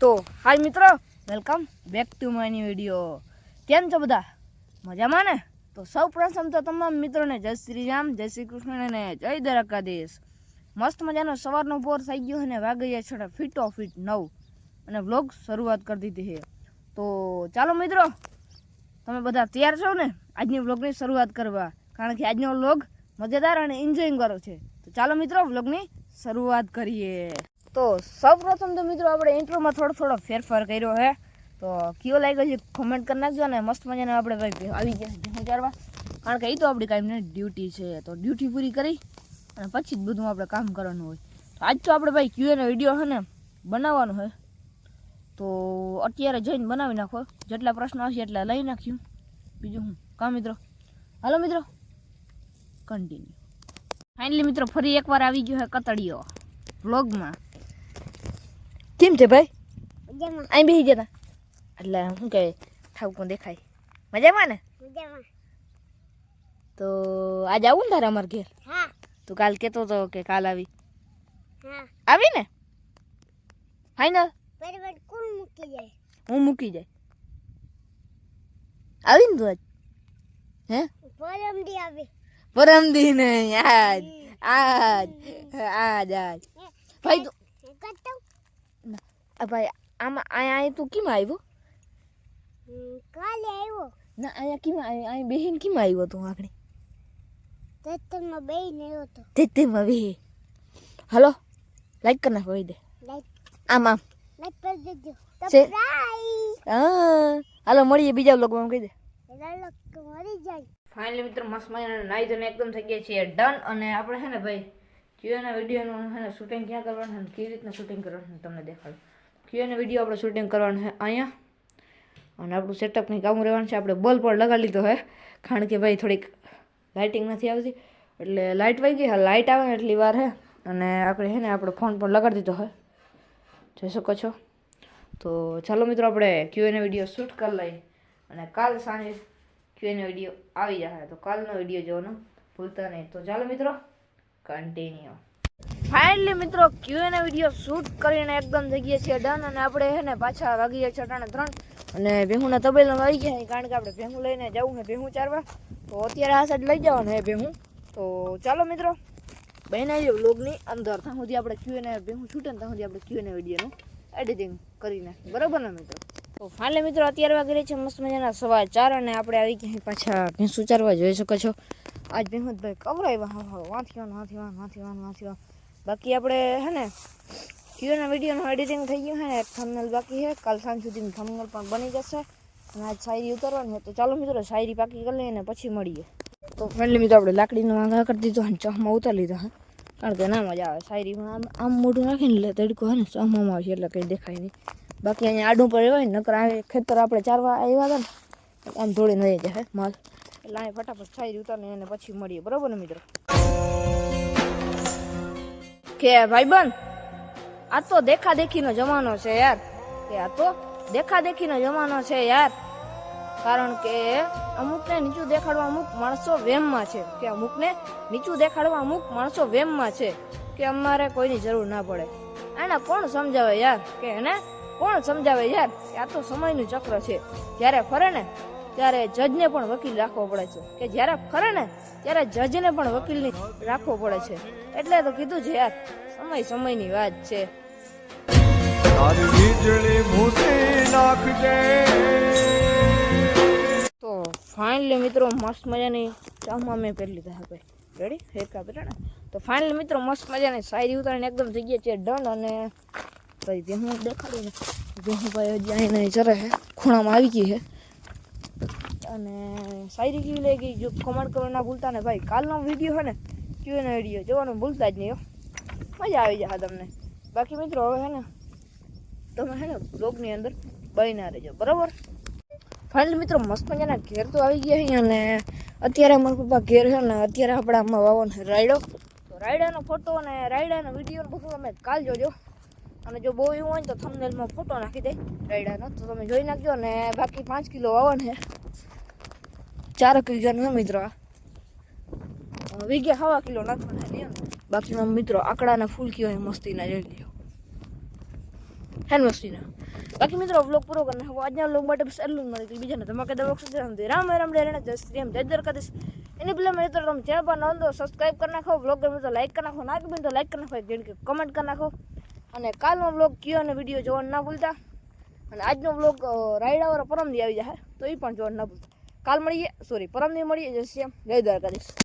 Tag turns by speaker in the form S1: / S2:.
S1: તો, હાય મિત્રો, welcome back to my new video. કેમ છો બધા? મજામાં ને? તો સૌ પ્રથમ તો તમામ મિત્રોને જય શ્રી રામ, જય શ્રી કૃષ્ણ અને જય દ્વારકાધીશ. મસ્ત મજાનો સવારનો બોર થઈ ગયો અને વાગી જાય ફિટ ફીટો નવ. અને વ્લોગ શરૂઆત કરી દીધી છે. તો ચાલો મિત્રો, તમે બધા તૈયાર છો ને આજની વ્લોગની શરૂઆત કરવા? કારણ કે આજનો વ્લોગ મજેદાર અને એન્જોયિંગ કરો છે. તો ચાલો મિત્રો, વ્લોગની શરૂઆત કરીએ. તો સૌપ્રથમ તો મિત્રો આપણે ઇન્ટ્રોમાં થોડો થોડો ફેરફાર કર્યો છે તો કયો લાગ્યો છે કોમેન્ટ કરી નાખજો અને મસ્ત મજાને આપણે ભાઈ આવી ગયા છે ભેહું ચારવા. કારણ કે એ તો આપણી કાંઈ ડ્યુટી છે. તો ડ્યુટી પૂરી કરી અને પછી જ બધું આપણે કામ કરવાનું હોય. તો આજ તો આપણે ભાઈ ક્યુએનો વીડિયો છે ને બનાવવાનો છે તો અત્યારે જઈને બનાવી નાખો. જેટલા પ્રશ્નો હશે એટલા લઈ નાખ્યું. બીજું હું? કામ મિત્રો? હાલો મિત્રો. કન્ટિન્યુ ફાઇનલી મિત્રો, ફરી એકવાર આવી ગયો છે કતડીઓ. વ્લોગમાં કેમ છે ભાઈ? અહીં બેસી જતા. એટલે શું કહે ઠાવકું દેખાય મજામાં ને? તો આજે આવું ને તારે અમારા ઘેર? તું કાલ કેતો હતો કે કાલ આવી. આવી ને?
S2: જાય?
S1: હું મૂકી જાય. આવી ને તું આજ? હે?
S2: પરમદી આવી.
S1: પરમદી નહીં આજ. આજ. આજ આજ. ભાઈ તું. ભાઈ આમાં અહીંયા અહીં તું કેમ આવ્યો?
S2: કાલે આવ્યો.
S1: ના અહીંયા કેમ આવ્યો અહીં બેહીને કેમ આવ્યો તું આગળ?
S2: તત્તરમાં બે ને આવ્યો તો.
S1: તેતરમાં બેહી. હલો લાઈક કરી નાખો દે.
S2: લાઈક
S1: આમ. આમ
S2: લાઈક કરી દેજો.
S1: હા. હાલો મળીએ બીજા બ્લોગમાં કહી દે.
S2: મરી જાય.
S1: ફાઇનલી મિત્રો મસ્ત મજાના નાઈ ધોઈને એકદમ થઈ ગયા છીએ. ડન અને આપણે છે ને ભાઈ જીઓના વિડીયોનું છે ને શૂટિંગ ક્યાં કરવાનું છે કેવી રીતના શૂટિંગ કરવાનું તમને દેખાડું. ક્યુએના વીડિયો આપણે શૂટિંગ કરવાનું છે? અહીંયા? અને આપણું સેટઅપ કંઈક આવું રહેવાનું છે. આપણે બલ્બ પણ લગાડી લીધો છે. કારણ કે ભાઈ થોડીક લાઇટિંગ નથી આવતી. એટલે લાઇટ વહી ગઈ. હા લાઇટ આવે ને એટલી વાર છે અને આપણે છે ને, આપણો ફોન પણ લગાડી દીધો હે જોઈ શકો છો. તો ચાલો મિત્રો, આપણે ક્યુએનો વીડિયો શૂટ કરી લઈએ. અને કાલ સાંજે ક્યુએનો વીડિયો આવી જશે. તો કાલનો વીડિયો જોવાનો ભૂલતા નહીં. તો ચાલો મિત્રો કન્ટિન્યુ ફાઇનલી મિત્રો ક્યુએના વીડિયો શૂટ કરીને એકદમ થઈ ગયા છીએ ડન અને આપણે છે ને પાછા વાગી ગયા છટાને ત્રણ. અને ભેહુંના તબેલા આવી ગયા કારણ કે આપણે ભેહું લઈને જવું છે, ભેહું ચારવા. તો અત્યારે આ સાઈડ લઈ જવાનું હે ભેહું. તો ચાલો, મિત્રો બનાવી વ્લોગની અંદર ત્યાં સુધી આપણે ક્યુએને ભેહું છૂટે ને ત્યાં સુધી આપણે ક્યુએને વિડીયોનું એડિટિંગ કરીને. બરાબર ને, મિત્રો? તો ફાઇનલી મિત્રો, અત્યારે વાગી રહી છે, મસ્ત મજાના સવા ચાર અને આપણે આવી ગયા પાછા ભેંસું ચારવા. જોઈ શકો છો. આજ ભેંસુભાઈ કવરાય હા હા વાંથી વાન વાંથી વાન વાંથી વાન વાંથી વાન બાકી આપણે હે ને ક્યુના વિડીયોનું એડિટિંગ થઈ ગયું છે ને, એક બાકી છે. કાલ સાંજ સુધીનું થંબનેલ પણ બની જશે. અને આજ શાયરી ઉતારવાની છે. તો ચાલો મિત્રો, શાયરી પાકી કરી લઈએ ને પછી મળીએ. તો ફ્રેન્ડલી મિત્રો, આપણે લાકડીનો વાંધા કરી દીધો અને ચહમાં ઉતારી લીધા, હા. કારણ કે ના મજા આવે. શાયરીમાં આમ આમ મોઢું નાખીને એટલે તડકો હોય ને, ચહમાં આવશે એટલે કંઈ દેખાય નહીં. બાકી અહીંયા આડું પર હોય નકર આવે ખેતર આપણે ચારવા આવ્યા હતા ને, આમ થોડી નહીં જાય માલ. એટલે અહીં ફટાફટ છાઈ ઉતારીને એને પછી મળીએ. બરોબર ને મિત્રો? કે ભાઈબંધ, આ તો દેખા દેખીનો જમાનો છે યાર. કે આ તો દેખા દેખીનો જમાનો છે યાર. કારણ કે અમુકને નીચું દેખાડવા અમુક માણસો વેમમાં છે. કે અમુકને નીચું દેખાડવા અમુક માણસો વેમમાં છે. કે અમારે કોઈની જરૂર ના પડે. એને કોણ સમજાવે યાર? કે એને કોણ સમજાવે યાર? આ તો સમયનું ચક્ર છે. જ્યારે ફરે ને ત્યારે જજને પણ વકીલ રાખવો પડે છે. કે જ્યારે ફરે ને ત્યારે જજને પણ વકીલની રાખવો પડે છે. એટલે તો કીધું છે યાર સમય સમયની વાત છે. તો ફાઇનલી મિત્રો મસ્ત મજાની ચામાં મેં પહેરી લીધા હવે ભાઈ. રેડી હેકા કાપી ને? તો ફાઇનલી મિત્રો મસ્ત મજાની શાયરી ઉતારીને એકદમ થઈ ગયા છે ડન અને ભાઈ ભેહું દેખાડું ને ભેહું ભાઈ હજી અહીં જરા ખૂણામાં આવી ગઈ છે. અને શાયરી કેવી લઈ ગઈ જો કમેન્ટ કરવા ના ભૂલતા ને ભાઈ, કાલનો વીડિયો છે ને ક્યુએનો વીડિયો જોવાનું ભૂલતા જ નહીં હો. મજા આવી જશે તમને. બાકી મિત્રો હવે હે ને, તમે છે ને બ્લોગની અંદર બહીના રહેજો, બરાબર? ફાઇનલી મિત્રો, મસ્ત મજાના ઘેર તો આવી ગયા છે અને અત્યારે મારા પપ્પા ઘેર છે ને, અત્યારે આપણે આમાં વાવવાનો છે રાયડો. તો રાયડાનો ફોટો અને રાયડાનો વીડિયો બધું તમે કાલ જોજો. અને જો બહુ એવું હોય ને તો થંબનેલમાં ફોટો નાખી દે. રાયડાનો તો તમે જોઈ નાખજો અને બાકી પાંચ કિલો વાવવાનું છે. ચારક વીઘાનું છે મિત્રો આ. અ, વીઘે હવા કિલો નાખવાના છે લ્યો ને. બાકીમાં મિત્રો આકડાના ફૂલ કયો હોય મસ્તીના જોઈ લ્યો. હેન્ડ મસ્તીના. બાકી મિત્રો વ્લોગ પૂરો કરીને હવે આજના વ્લોગ માટે બસ એટલું જ મળે કે બીજાને ધમાકેદાર વ્લોગ સુધી રામ રામ રામ રેણ જય શ્રી રામ જય દ્વારકાધીશ. એની પેલા મિત્રો તમે ચેનલ પર નોંધ દો સબસ્ક્રાઈબ કરી નાખો વ્લોગ ગમે તો લાઈક કરી નાખો ના ગમે તો લાઈક કરી નાખો જેમ કે કમેન્ટ કરી નાખો. અને કાલનો બ્લોગ કયો અને વીડિયો જોવાનું ના ભૂલતા. અને આજનો બ્લોગ રાયડાવાળા પરમદી આવી જાય. તો એ પણ જોવાનું ના ભૂલતા. કાલ મળીએ. સોરી પરમદી મળીએ. જશે જય દ્વારકાધીશ.